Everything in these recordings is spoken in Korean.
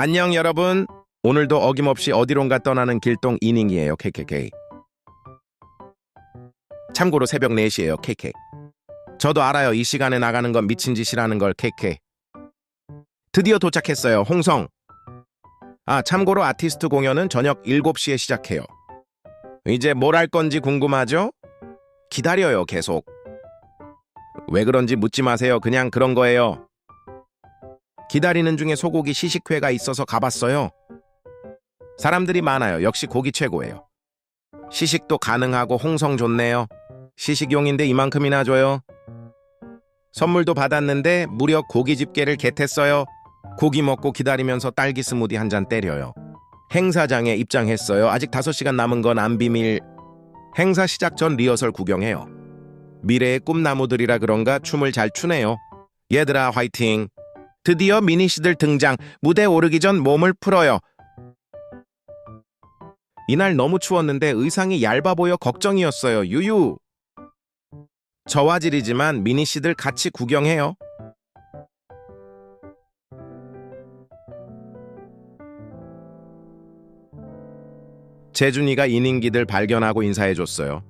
안녕 여러분. 오늘도 어김없이 어디론가 떠나는 길동 이닝이에요. KKK. 참고로 새벽 4시에요. KK. 저도 알아요. 이 시간에 나가는 건 미친 짓이라는 걸 KK. 드디어 도착했어요. 홍성. 아, 참고로 아티스트 공연은 저녁 7시에 시작해요. 이제 뭘 할 건지 궁금하죠? 기다려요, 계속. 왜 그런지 묻지 마세요. 그냥 그런 거예요. 기다리는 중에 소고기 시식회가 있어서 가봤어요. 사람들이 많아요. 역시 고기 최고예요. 시식도 가능하고 홍성 좋네요. 시식용인데 이만큼이나 줘요. 선물도 받았는데 무려 고기 집게를 겟했어요. 고기 먹고 기다리면서 딸기 스무디 한 잔 때려요. 행사장에 입장했어요. 아직 5시간 남은 건 안 비밀. 행사 시작 전 리허설 구경해요. 미래의 꿈나무들이라 그런가 춤을 잘 추네요. 얘들아 화이팅! 드디어 미니씨들 등장. 무대 오르기 전 몸을 풀어요. 이날 너무 추웠는데 의상이 얇아 보여 걱정이었어요. 유유. 저화질이지만 미니씨들 같이 구경해요. 재준이가 이닝기들 발견하고 인사해줬어요.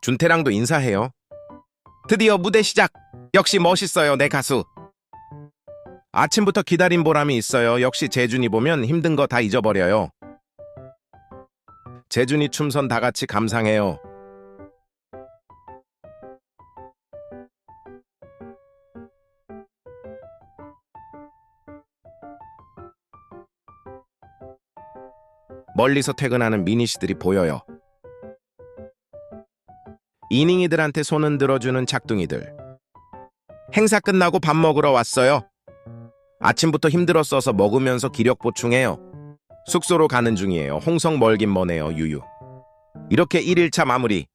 준태랑도 인사해요. 드디어 무대 시작! 역시 멋있어요, 내 가수. 아침부터 기다린 보람이 있어요. 역시 재준이 보면 힘든 거 다 잊어버려요. 재준이 춤선 다 같이 감상해요. 멀리서 퇴근하는 미니 씨들이 보여요. 이닝이들한테 손은 들어주는 작둥이들. 행사 끝나고 밥 먹으러 왔어요. 아침부터 힘들었어서 먹으면서 기력 보충해요. 숙소로 가는 중이에요. 홍성 멀긴 머네요, 유유. 이렇게 1일차 마무리.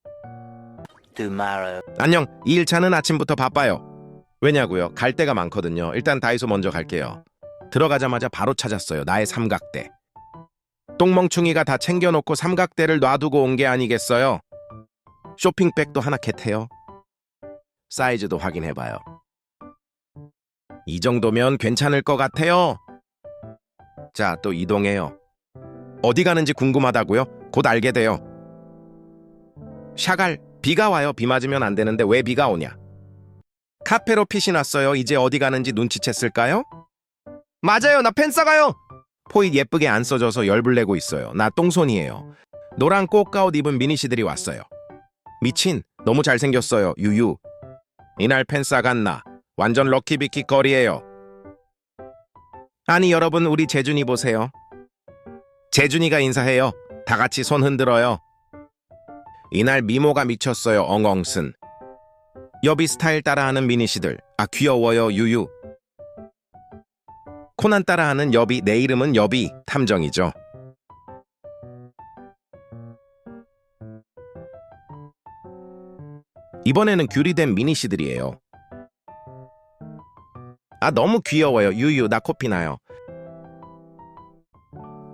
tomorrow. 안녕, 2일차는 아침부터 바빠요. 왜냐고요? 갈 데가 많거든요. 일단 다이소 먼저 갈게요. 들어가자마자 바로 찾았어요. 나의 삼각대. 똥멍충이가 다 챙겨놓고 삼각대를 놔두고 온 게 아니겠어요? 쇼핑백도 하나 캣해요. 사이즈도 확인해봐요. 이 정도면 괜찮을 것 같아요. 자, 또 이동해요. 어디 가는지 궁금하다고요? 곧 알게 돼요. 샤갈, 비가 와요. 비 맞으면 안 되는데 왜 비가 오냐? 카페로 핏이 났어요. 이제 어디 가는지 눈치챘을까요? 맞아요. 나 펜 싸가요. 포잇 예쁘게 안 써져서 열불 내고 있어요. 나 똥손이에요. 노란 꽃가옷 입은 미니씨들이 왔어요. 미친, 너무 잘생겼어요. 유유. 이날 펜 싸갔나? 완전 럭키비키 거리예요. 아니 여러분 우리 재준이 보세요. 재준이가 인사해요. 다 같이 손 흔들어요. 이날 미모가 미쳤어요. 엉엉슨. 여비 스타일 따라하는 미니씨들. 아 귀여워요. 유유. 코난 따라하는 여비. 내 이름은 여비. 탐정이죠. 이번에는 귤이된 미니씨들이에요. 아 너무 귀여워요. 유유 나 코피 나요.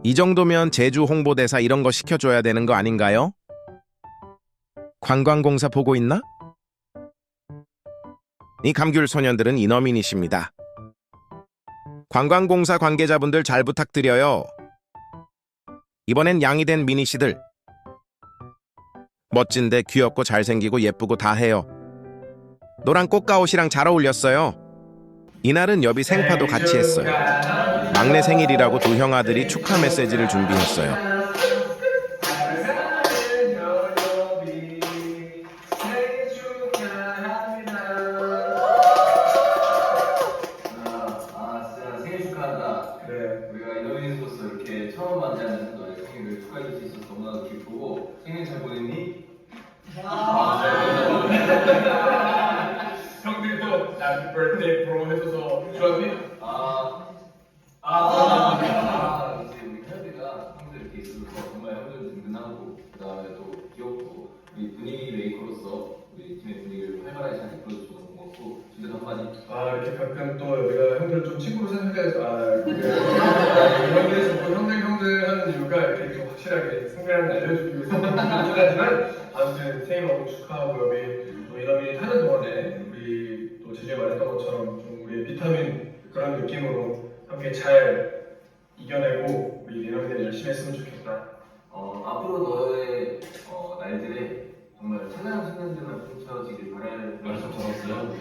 이 정도면 제주 홍보대사 이런 거 시켜줘야 되는 거 아닌가요? 관광공사 보고 있나? 이 감귤 소년들은 이너민이십니다. 관광공사 관계자분들 잘 부탁드려요. 이번엔 양이 된 미니씨들. 멋진데 귀엽고 잘생기고 예쁘고 다 해요. 노란 꽃가옷이랑 잘 어울렸어요. 이날은 여비 생파도 같이 했어요. 막내 생일이라고 두 형아들이 축하 메시지를 준비했어요. 친구로 생각해서 아 그래. 아, 형들 자꾸 형들 형들 하는 이유가 이렇게 좀 확실하게 상대방을 알려주기 위해서 하지만 아무튼 생일 너무 축하하고 여기 또 이남이 하는 동안에 우리 또 제주에 말했던 것처럼 좀 우리의 비타민 그런 느낌으로 함께 잘 이겨내고 우리 리너비들 열심히 했으면 좋겠다. 어, 앞으로 너의 어, 날들에 정말 찬양 순간들만 펼쳐지길 바랄 말씀 적었어요.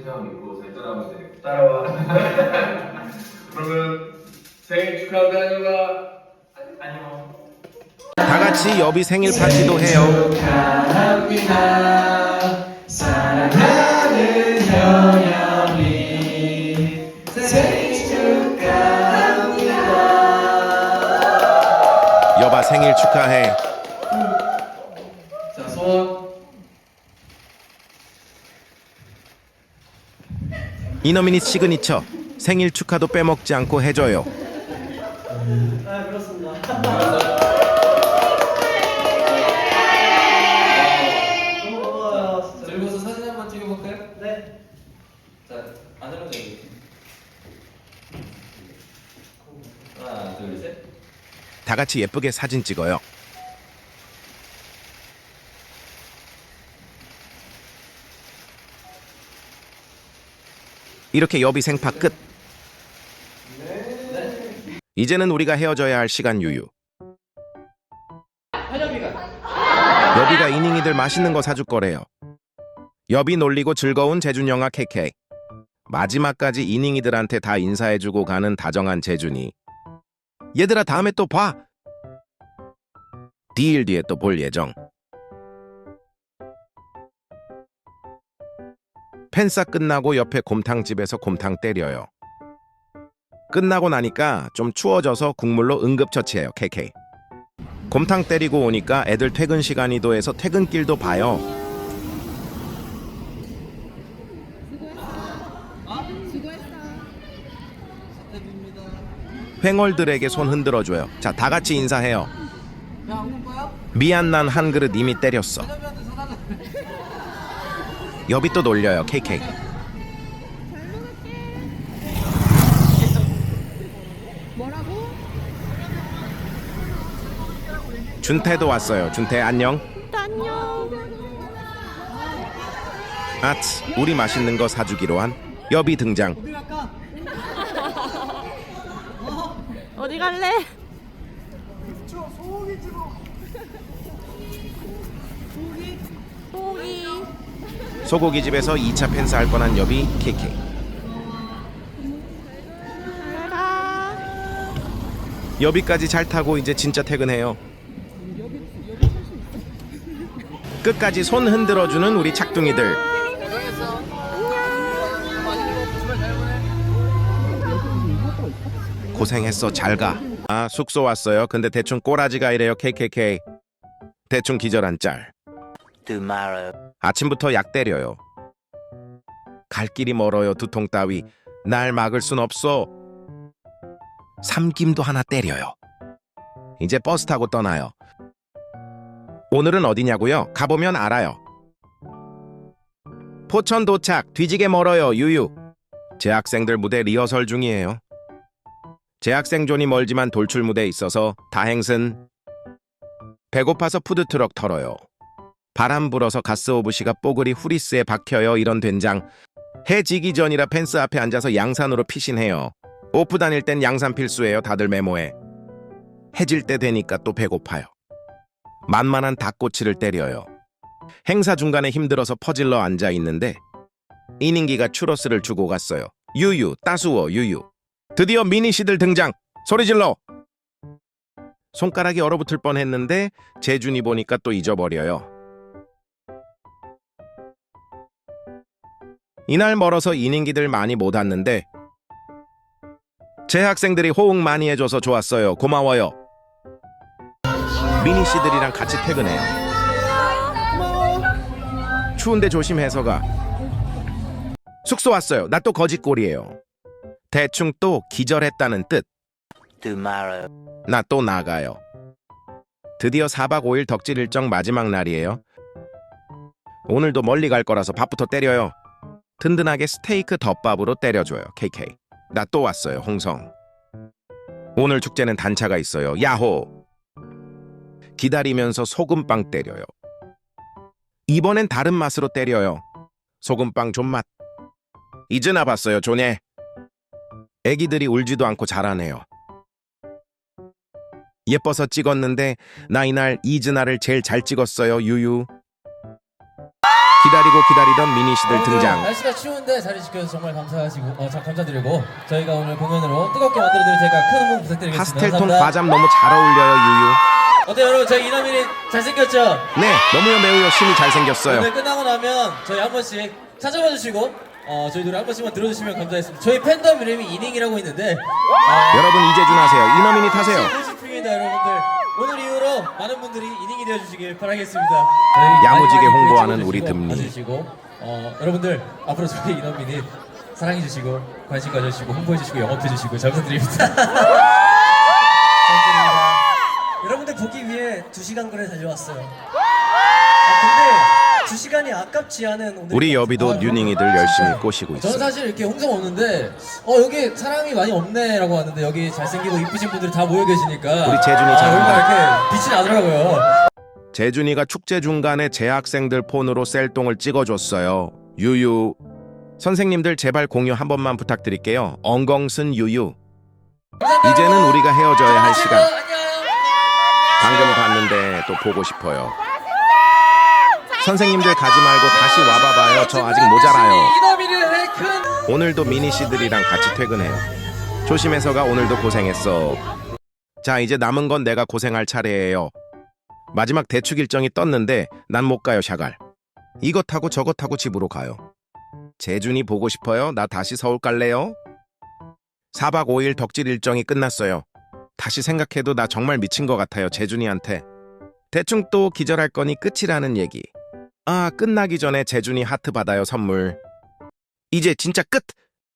어, 전인태와 믿고 잘 따라오면 돼. 따라와. 그러면 생일 축하한다 한영아. 안녕. 다 같이 여비 생일 파티도 해요. 여봐 생일 축하해. 자, 소원. 이너미니 시그니처 생일 축하도 빼먹지 않고 해줘요. 아, 그렇습니다. 너무 고마워요, 진짜. 들고서 사진 한번 찍어볼까요? 네. 자, 안으로 여기. 하나, 둘, 셋. 다 같이 예쁘게 사진 찍어요. 이렇게 여비 생파 끝. 이제는 우리가 헤어져야 할 시간 유유. 여비가 이닝이들 맛있는 거 사줄 거래요. 여비 놀리고 즐거운 재준영아 KK. 마지막까지 이닝이들한테 다 인사해주고 가는 다정한 재준이. 얘들아 다음에 또 봐. 디일 뒤에 또 볼 예정. 팬싸 끝나고 옆에 곰탕집에서 곰탕 때려요. 끝나고 나니까 좀 추워져서 국물로 응급처치해요. KK. 곰탕 때리고 오니까 애들 퇴근 시간이도 해서 퇴근길도 봐요. 횡얼들에게 손 흔들어줘요. 자, 다 같이 인사해요. 미안 난 한 그릇 이미 때렸어. 여비 또 놀려요. KK. 뭐라고? 준태도 왔어요. 준태 안녕. 안녕. 아츠, 우리 맛있는 거 사주기로 한 여비 등장. 어디 갈래? 소고기. 소고기 집에서 2차 팬스 할 뻔한 여비 KK. 여비까지 잘 타고 이제 진짜 퇴근해요. 끝까지 손 흔들어주는 우리 착둥이들. 고생했어 잘 가. 아 숙소 왔어요. 근데 대충 꼬라지가 이래요 KKK. 대충 기절한 짤. Tomorrow. 아침부터 약 때려요. 갈 길이 멀어요 두통 따위. 날 막을 순 없어. 삼김도 하나 때려요. 이제 버스 타고 떠나요. 오늘은 어디냐고요? 가보면 알아요. 포천 도착 뒤지게 멀어요 유유. 재학생들 무대 리허설 중이에요. 재학생 존이 멀지만 돌출 무대에 있어서 다행슨. 배고파서 푸드트럭 털어요. 바람 불어서 가스오브시가 뽀글이 후리스에 박혀요 이런 된장. 해 지기 전이라 펜스 앞에 앉아서 양산으로 피신해요. 오프 다닐 땐 양산 필수예요 다들 메모해 해질 때 되니까 또 배고파요. 만만한 닭꼬치를 때려요. 행사 중간에 힘들어서 퍼질러 앉아 있는데 이닝기가 추러스를 주고 갔어요. 유유 따스워 유유. 드디어 미니씨들 등장! 소리 질러! 손가락이 얼어붙을 뻔했는데 재준이 보니까 또 잊어버려요 이날 멀어서 이닝기들 많이 못 왔는데 제 학생들이 호응 많이 해줘서 좋았어요. 고마워요. 미니 씨들이랑 같이 퇴근해요. 추운데 조심해서 가. 숙소 왔어요. 나 또 거짓골이에요. 대충 또 기절했다는 뜻. 나 또 나가요. 드디어 4박 5일 덕질 일정 마지막 날이에요. 오늘도 멀리 갈 거라서 밥부터 때려요. 든든하게 스테이크 덮밥으로 때려줘요. KK. 나 또 왔어요. 홍성. 오늘 축제는 단차가 있어요. 야호. 기다리면서 소금빵 때려요. 이번엔 다른 맛으로 때려요. 소금빵 존맛. 이즈나 봤어요, 존예. 애기들이 울지도 않고 자라네요. 예뻐서 찍었는데 나 이날 이즈나를 제일 잘 찍었어요, 유유. 기다리고 기다리던 미니씨들 여러분들, 등장. 날씨가 추운데 자리 지켜서 정말 감사하시고 어, 참 감사드리고 저희가 오늘 공연으로 뜨겁게 만들어드릴 테니까 큰 응원 부탁드리겠습니다. 파스텔톤 감사합니다. 과잠 너무 잘 어울려요, 유유. 어때요 여러분 저희 이남일이 잘생겼죠? 네, 너무요 매우요 심이 잘생겼어요. 오늘 끝나고 나면 저희 한 번씩 찾아봐 주시고 어, 저희 노래 한 번씩만 들어주시면 감사하겠습니다. 저희 팬덤 이름이 이닝이라고 있는데 어, 여러분 이재준 하세요. 이너민이 타세요. 90평입니다 여러분들 오늘 이후로 많은 분들이 이닝이 되어주시길 바라겠습니다. 저희 야무지게 많이 많이 홍보하는 찍어주시고, 우리 금리. 봐주시고, 어, 여러분들 앞으로 저희 이너민이 사랑해주시고 관심 가져주시고 홍보해주시고 영업해주시고 잘 부탁드립니다. 여러분들 보기 위해 2시간 거리 달려왔어요. 아, 근데 2시간이 아깝지 않은 오늘 우리 여비도 아, 뉴닝이들 열심히 꼬시고 저는 있어요. 사실 이렇게 홍성 오는데 어 여기 사람이 많이 없네라고 하는데 여기 잘생기고 이쁘신 분들이 다 모여 계시니까 우리 재준이 아, 잘한다. 여기가 이렇게 빛이 나더라고요. 재준이가 축제 중간에 재학생들 폰으로 셀동을 찍어줬어요. 유유. 선생님들 제발 공유 한 번만 부탁드릴게요. 엉겅슨 유유. 이제는 우리가 헤어져야 할 시간. 안녕. 방금 봤는데 또 보고 싶어요. 선생님들 가지 말고 다시 와봐봐요. 저 아직 모자라요. 오늘도 미니 씨들이랑 같이 퇴근해요. 조심해서 가 오늘도 고생했어. 자, 이제 남은 건 내가 고생할 차례예요. 마지막 대축 일정이 떴는데 난 못 가요, 샤갈. 이것 타고 저것 타고 집으로 가요. 재준이 보고 싶어요? 나 다시 서울 갈래요? 4박 5일 덕질 일정이 끝났어요. 다시 생각해도 나 정말 미친 것 같아요, 재준이한테. 대충 또 기절할 거니 끝이라는 얘기. 아, 끝나기 전에 재준이 하트 받아요, 선물. 이제 진짜 끝!